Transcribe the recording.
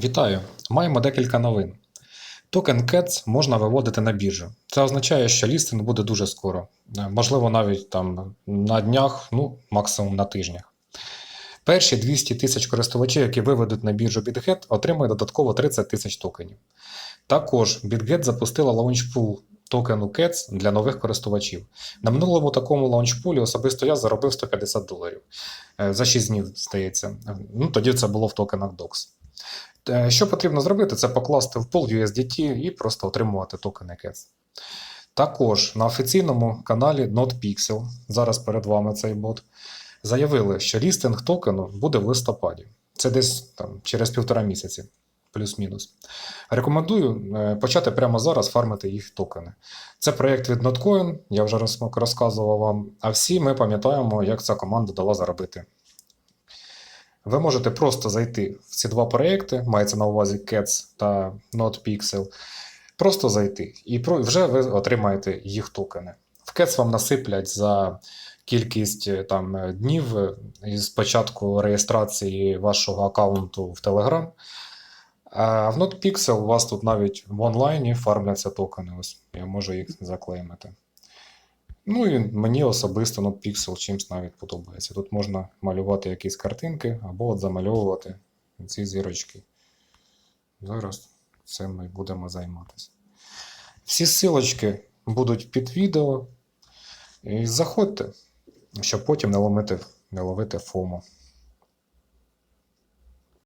Вітаю! Маємо декілька новин. Токен CATS можна виводити на біржу. Це означає, що лістинг буде дуже скоро. Е, Можливо, навіть там на днях, ну, максимум на тижнях. Перші 200 тисяч користувачів, які виведуть на біржу BitGet, отримають додатково 30 тисяч токенів. Також BitGet запустила лаунчпул токену CATS для нових користувачів. На минулому такому лаунчпулі особисто я заробив 150 доларів. Е, За 6 днів, здається. Ну, тоді це було в токенах DOX. Е, Що потрібно зробити, це покласти в пул USDT і просто отримувати токени CATS. Також на офіційному каналі NotPixel, зараз перед вами цей бот, заявили, що лістинг токену буде в листопаді. Це десь там, через півтора місяці, плюс-мінус. Рекомендую е, почати прямо зараз фармити їх токени. Це проєкт від Notcoin, я вже розказував вам. А всі ми пам'ятаємо, як ця команда дала заробити ви можете просто зайти в ці два проекти, мається на увазі CATS та NotPixel. Просто зайти, і вже ви отримаєте їх токени. В CATS вам насиплять за кількість е, там, е, днів із початку реєстрації вашого аккаунту в Telegram. В NotPixel у вас тут навіть в онлайні фармляться токени. Ось я можу їх заклеймити. Ну і мені особисто NotPixel чимось навіть подобається. Тут можна малювати якісь картинки або от замальовувати ці зірочки. Зараз цим ми будемо займатися. Всі силочки будуть під відео. І заходьте, щоб потім не ловити, не ловити фому.